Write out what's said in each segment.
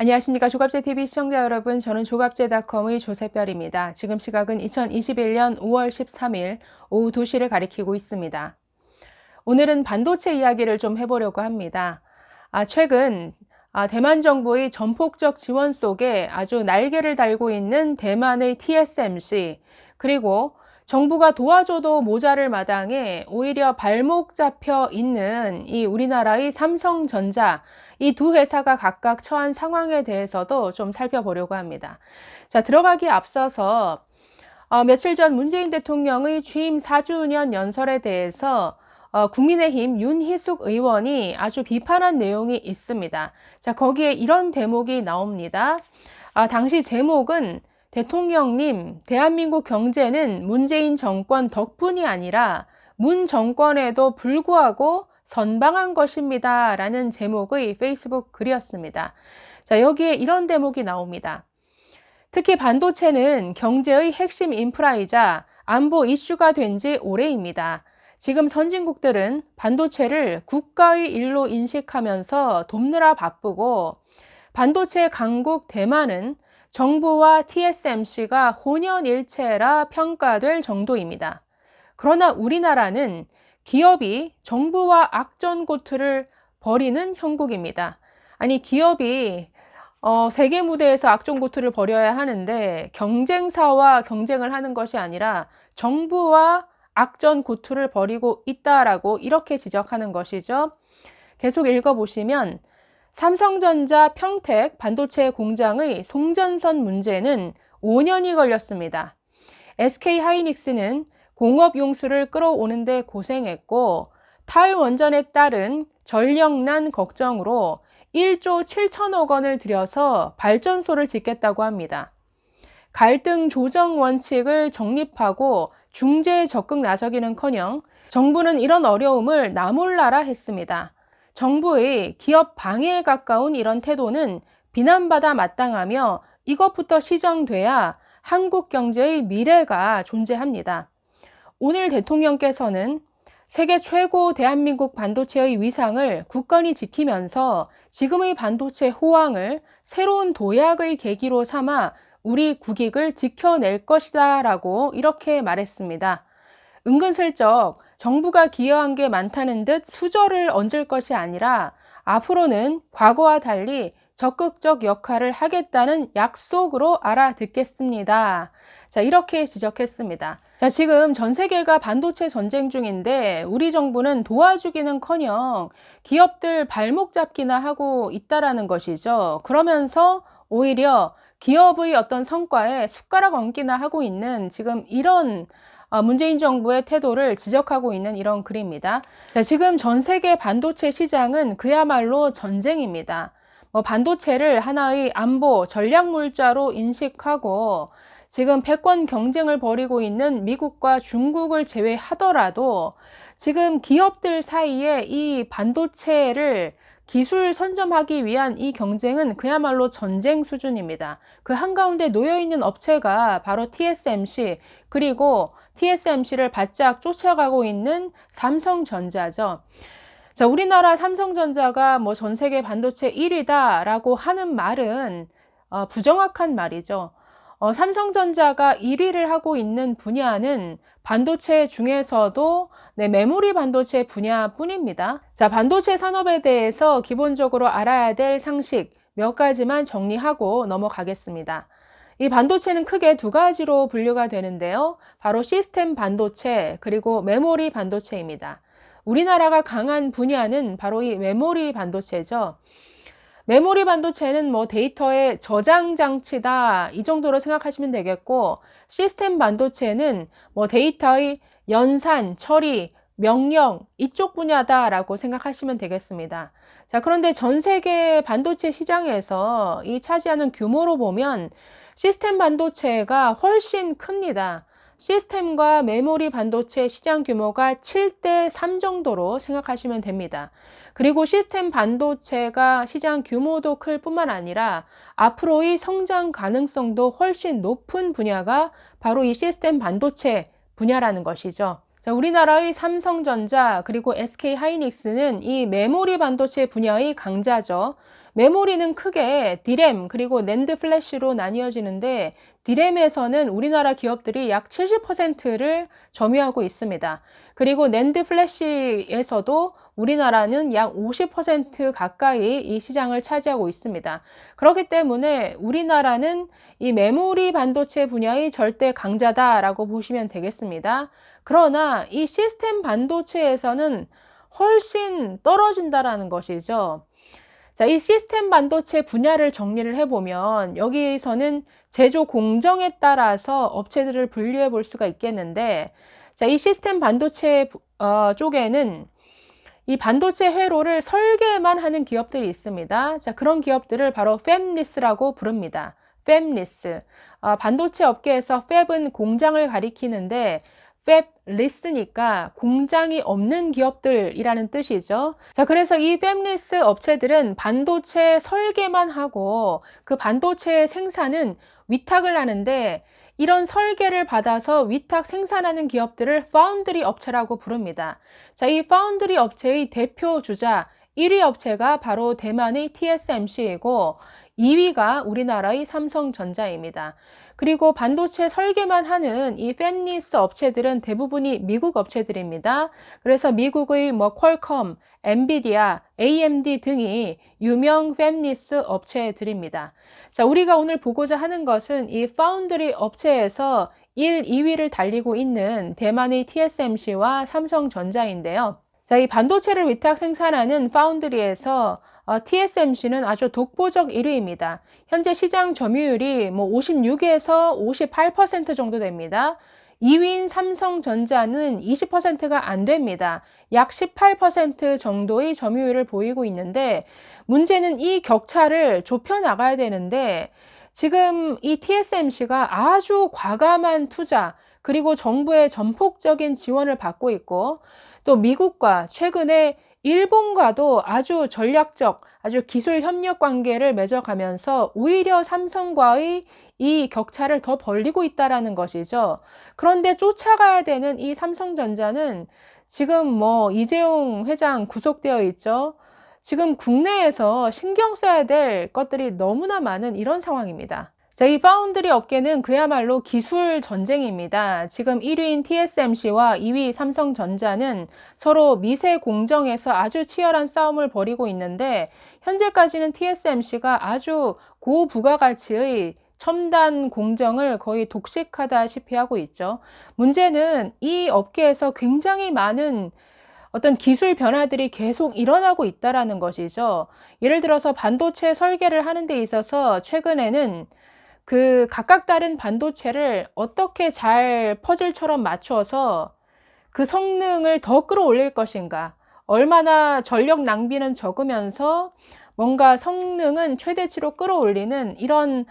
안녕하십니까 조갑제TV 시청자 여러분 저는 조갑제닷컴의 조세별입니다. 지금 시각은 2021년 5월 13일 오후 2시를 가리키고 있습니다. 오늘은 반도체 이야기를 좀 해보려고 합니다. 아, 최근 아, 대만 정부의 전폭적 지원 속에 아주 날개를 달고 있는 대만의 TSMC 그리고 정부가 도와줘도 모자를 마당에 오히려 발목 잡혀 있는 이 우리나라의 삼성전자 이 두 회사가 각각 처한 상황에 대해서도 좀 살펴보려고 합니다. 자, 들어가기 앞서서 어, 며칠 전 문재인 대통령의 취임 4주년 연설에 대해서 어, 국민의힘 윤희숙 의원이 아주 비판한 내용이 있습니다. 자, 거기에 이런 대목이 나옵니다. 아, 당시 제목은 대통령님, 대한민국 경제는 문재인 정권 덕분이 아니라 문 정권에도 불구하고 선방한 것입니다. 라는 제목의 페이스북 글이었습니다. 자, 여기에 이런 대목이 나옵니다. 특히 반도체는 경제의 핵심 인프라이자 안보 이슈가 된 지 오래입니다. 지금 선진국들은 반도체를 국가의 일로 인식하면서 돕느라 바쁘고 반도체 강국 대만은 정부와 TSMC가 혼연일체라 평가될 정도입니다. 그러나 우리나라는 기업이 정부와 악전 고투를 벌이는 형국입니다. 아니, 기업이 어, 세계 무대에서 악전 고투를 벌여야 하는데 경쟁사와 경쟁을 하는 것이 아니라 정부와 악전 고투를 벌이고 있다라고 이렇게 지적하는 것이죠. 계속 읽어보시면 삼성전자 평택 반도체 공장의 송전선 문제는 5년이 걸렸습니다. SK 하이닉스는 공업 용수를 끌어오는데 고생했고 탈원전에 따른 전력난 걱정으로 1조 7천억 원을 들여서 발전소를 짓겠다고 합니다. 갈등 조정 원칙을 정립하고 중재에 적극 나서기는커녕 정부는 이런 어려움을 나몰라라 했습니다. 정부의 기업 방해에 가까운 이런 태도는 비난받아 마땅하며 이것부터 시정돼야 한국 경제의 미래가 존재합니다. 오늘 대통령께서는 세계 최고 대한민국 반도체의 위상을 굳건히 지키면서 지금의 반도체 호황을 새로운 도약의 계기로 삼아 우리 국익을 지켜낼 것이다 라고 이렇게 말했습니다. 은근슬쩍 정부가 기여한 게 많다는 듯 수저를 얹을 것이 아니라 앞으로는 과거와 달리 적극적 역할을 하겠다는 약속으로 알아듣겠습니다. 자, 이렇게 지적했습니다. 자, 지금 전 세계가 반도체 전쟁 중인데 우리 정부는 도와주기는 커녕 기업들 발목 잡기나 하고 있다라는 것이죠. 그러면서 오히려 기업의 어떤 성과에 숟가락 얹기나 하고 있는 지금 이런 어, 문재인 정부의 태도를 지적하고 있는 이런 글입니다. 자, 지금 전 세계 반도체 시장은 그야말로 전쟁입니다. 뭐 반도체를 하나의 안보 전략 물자로 인식하고 지금 패권 경쟁을 벌이고 있는 미국과 중국을 제외하더라도 지금 기업들 사이에 이 반도체를 기술 선점하기 위한 이 경쟁은 그야말로 전쟁 수준입니다. 그 한가운데 놓여 있는 업체가 바로 TSMC 그리고 TSMC를 바짝 쫓아가고 있는 삼성전자죠. 자, 우리나라 삼성전자가 뭐 전 세계 반도체 1위다라고 하는 말은 어, 부정확한 말이죠. 어, 삼성전자가 1위를 하고 있는 분야는 반도체 중에서도 네, 메모리 반도체 분야뿐입니다. 자, 반도체 산업에 대해서 기본적으로 알아야 될 상식 몇 가지만 정리하고 넘어가겠습니다. 이 반도체는 크게 두 가지로 분류가 되는데요. 바로 시스템 반도체 그리고 메모리 반도체입니다. 우리나라가 강한 분야는 바로 이 메모리 반도체죠. 메모리 반도체는 뭐 데이터의 저장 장치다 이 정도로 생각하시면 되겠고 시스템 반도체는 뭐 데이터의 연산, 처리, 명령 이쪽 분야다라고 생각하시면 되겠습니다. 자, 그런데 전 세계 반도체 시장에서 이 차지하는 규모로 보면 시스템 반도체가 훨씬 큽니다. 시스템과 메모리 반도체 시장 규모가 7대 3 정도로 생각하시면 됩니다. 그리고 시스템 반도체가 시장 규모도 클 뿐만 아니라 앞으로의 성장 가능성도 훨씬 높은 분야가 바로 이 시스템 반도체 분야라는 것이죠. 자, 우리나라의 삼성전자 그리고 SK 하이닉스는 이 메모리 반도체 분야의 강자죠. 메모리는 크게 디램 그리고 낸드 플래시로 나뉘어지는데 디램에서는 우리나라 기업들이 약 70%를 점유하고 있습니다. 그리고 낸드 플래시에서도 우리나라는 약 50% 가까이 이 시장을 차지하고 있습니다. 그렇기 때문에 우리나라는 이 메모리 반도체 분야의 절대 강자다라고 보시면 되겠습니다. 그러나 이 시스템 반도체에서는 훨씬 떨어진다라는 것이죠. 자, 이 시스템 반도체 분야를 정리를 해보면 여기에서는 제조 공정에 따라서 업체들을 분류해 볼 수가 있겠는데 자, 이 시스템 반도체 어, 쪽에는 이 반도체 회로를 설계만 하는 기업들이 있습니다. 자, 그런 기업들을 바로 팹리스라고 부릅니다. 팹리스. 어, 반도체 업계에서 팹은 공장을 가리키는데 팹리스니까 공장이 없는 기업들이라는 뜻이죠. 자, 그래서 이 팹리스 업체들은 반도체 설계만 하고 그 반도체 생산은 위탁을 하는데 이런 설계를 받아서 위탁 생산하는 기업들을 파운드리 업체라고 부릅니다. 자, 이 파운드리 업체의 대표 주자 1위 업체가 바로 대만의 TSMC이고 2위가 우리나라의 삼성전자입니다. 그리고 반도체 설계만 하는 이 팬리스 업체들은 대부분이 미국 업체들입니다. 그래서 미국의 뭐 퀄컴, 엔비디아, AMD 등이 유명 팬리스 업체들입니다. 자, 우리가 오늘 보고자 하는 것은 이 파운드리 업체에서 1, 2위를 달리고 있는 대만의 TSMC와 삼성전자인데요. 자, 이 반도체를 위탁 생산하는 파운드리에서 어, TSMC는 아주 독보적 1위입니다. 현재 시장 점유율이 뭐 56에서 58% 정도 됩니다. 2위인 삼성전자는 20%가 안 됩니다. 약 18% 정도의 점유율을 보이고 있는데 문제는 이 격차를 좁혀 나가야 되는데 지금 이 TSMC가 아주 과감한 투자 그리고 정부의 전폭적인 지원을 받고 있고 또 미국과 최근에 일본과도 아주 전략적, 아주 기술 협력 관계를 맺어가면서 오히려 삼성과의 이 격차를 더 벌리고 있다라는 것이죠. 그런데 쫓아가야 되는 이 삼성전자는 지금 뭐 이재용 회장 구속되어 있죠. 지금 국내에서 신경 써야 될 것들이 너무나 많은 이런 상황입니다. 자, 이 파운드리 업계는 그야말로 기술 전쟁입니다. 지금 1위인 TSMC와 2위 삼성전자는 서로 미세 공정에서 아주 치열한 싸움을 벌이고 있는데 현재까지는 TSMC가 아주 고부가가치의 첨단 공정을 거의 독식하다시피 하고 있죠. 문제는 이 업계에서 굉장히 많은 어떤 기술 변화들이 계속 일어나고 있다라는 것이죠. 예를 들어서 반도체 설계를 하는 데 있어서 최근에는 그 각각 다른 반도체를 어떻게 잘 퍼즐처럼 맞추어서 그 성능을 더 끌어올릴 것인가, 얼마나 전력 낭비는 적으면서 뭔가 성능은 최대치로 끌어올리는 이런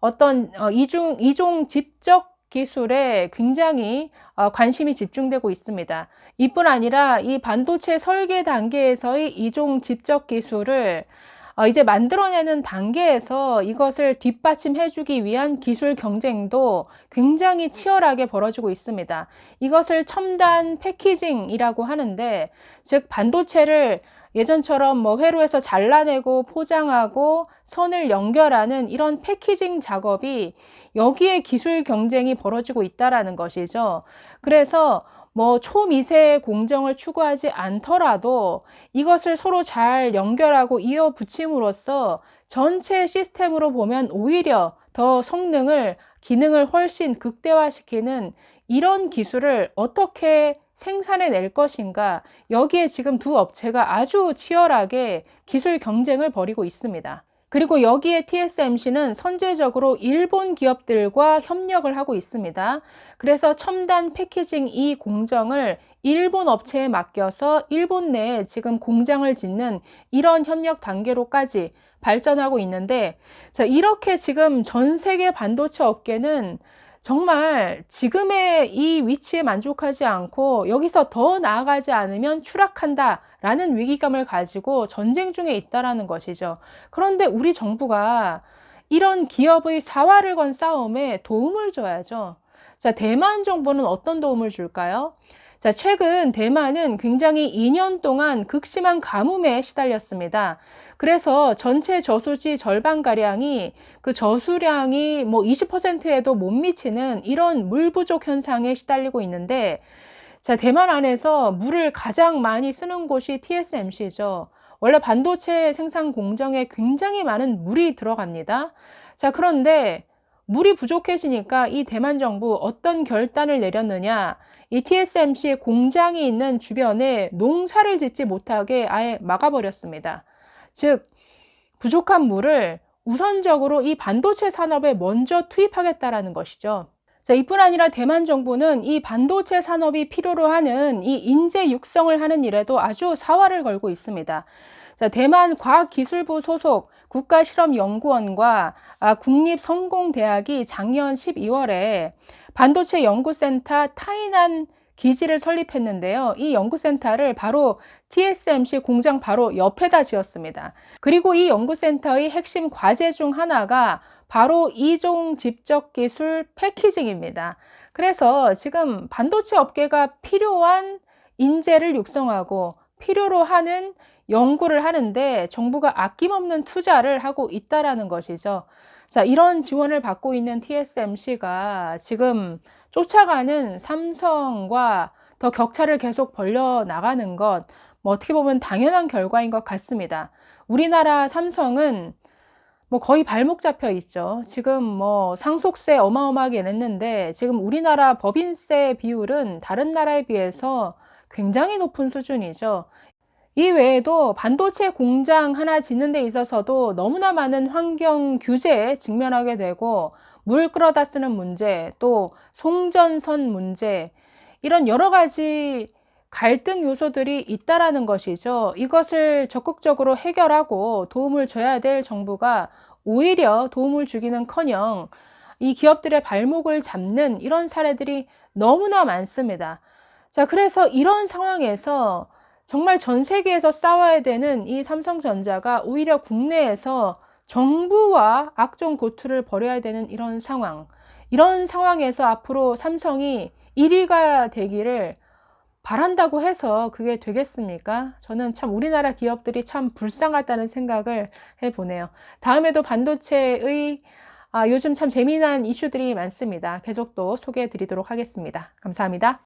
어떤 어, 이중, 이종 집적 기술에 굉장히 어, 관심이 집중되고 있습니다. 이뿐 아니라 이 반도체 설계 단계에서의 이종 집적 기술을 어, 이제 만들어내는 단계에서 이것을 뒷받침해주기 위한 기술 경쟁도 굉장히 치열하게 벌어지고 있습니다. 이것을 첨단 패키징이라고 하는데, 즉, 반도체를 예전처럼 뭐 회로에서 잘라내고 포장하고 선을 연결하는 이런 패키징 작업이 여기에 기술 경쟁이 벌어지고 있다라는 것이죠. 그래서 뭐 초미세 공정을 추구하지 않더라도 이것을 서로 잘 연결하고 이어 붙임으로써 전체 시스템으로 보면 오히려 더 성능을 기능을 훨씬 극대화시키는 이런 기술을 어떻게 생산해 낼 것인가 여기에 지금 두 업체가 아주 치열하게 기술 경쟁을 벌이고 있습니다. 그리고 여기에 TSMC는 선제적으로 일본 기업들과 협력을 하고 있습니다. 그래서 첨단 패키징 이 공정을 일본 업체에 맡겨서 일본 내에 지금 공장을 짓는 이런 협력 단계로까지 발전하고 있는데, 자, 이렇게 지금 전 세계 반도체 업계는 정말 지금의 이 위치에 만족하지 않고 여기서 더 나아가지 않으면 추락한다 라는 위기감을 가지고 전쟁 중에 있다라는 것이죠. 그런데 우리 정부가 이런 기업의 사활을 건 싸움에 도움을 줘야죠. 자, 대만 정부는 어떤 도움을 줄까요? 자, 최근 대만은 굉장히 2년 동안 극심한 가뭄에 시달렸습니다. 그래서 전체 저수지 절반가량이 그 저수량이 뭐 20%에도 못 미치는 이런 물 부족 현상에 시달리고 있는데 자, 대만 안에서 물을 가장 많이 쓰는 곳이 TSMC죠. 원래 반도체 생산 공정에 굉장히 많은 물이 들어갑니다. 자, 그런데 물이 부족해지니까 이 대만 정부 어떤 결단을 내렸느냐? 이 TSMC 공장이 있는 주변에 농사를 짓지 못하게 아예 막아버렸습니다. 즉, 부족한 물을 우선적으로 이 반도체 산업에 먼저 투입하겠다라는 것이죠. 자, 이뿐 아니라 대만 정부는 이 반도체 산업이 필요로 하는 이 인재 육성을 하는 일에도 아주 사활을 걸고 있습니다. 자, 대만 과학기술부 소속 국가실험연구원과 아, 국립성공대학이 작년 12월에 반도체 연구센터 타이난 기지를 설립했는데요. 이 연구센터를 바로 TSMC 공장 바로 옆에다 지었습니다. 그리고 이 연구센터의 핵심 과제 중 하나가 바로 이종 집적 기술 패키징입니다. 그래서 지금 반도체 업계가 필요한 인재를 육성하고 필요로 하는 연구를 하는데 정부가 아낌없는 투자를 하고 있다라는 것이죠. 자, 이런 지원을 받고 있는 TSMC가 지금 쫓아가는 삼성과 더 격차를 계속 벌려 나가는 것, 뭐 어떻게 보면 당연한 결과인 것 같습니다. 우리나라 삼성은 뭐 거의 발목 잡혀 있죠. 지금 뭐 상속세 어마어마하게 냈는데 지금 우리나라 법인세 비율은 다른 나라에 비해서 굉장히 높은 수준이죠. 이 외에도 반도체 공장 하나 짓는 데 있어서도 너무나 많은 환경 규제에 직면하게 되고 물 끌어다 쓰는 문제, 또 송전선 문제, 이런 여러 가지 갈등 요소들이 있다라는 것이죠. 이것을 적극적으로 해결하고 도움을 줘야 될 정부가 오히려 도움을 주기는 커녕 이 기업들의 발목을 잡는 이런 사례들이 너무나 많습니다. 자, 그래서 이런 상황에서 정말 전 세계에서 싸워야 되는 이 삼성전자가 오히려 국내에서 정부와 악종 고투를 벌여야 되는 이런 상황. 이런 상황에서 앞으로 삼성이 1위가 되기를 바란다고 해서 그게 되겠습니까? 저는 참 우리나라 기업들이 참 불쌍하다는 생각을 해보네요. 다음에도 반도체의 아, 요즘 참 재미난 이슈들이 많습니다. 계속 또 소개해 드리도록 하겠습니다. 감사합니다.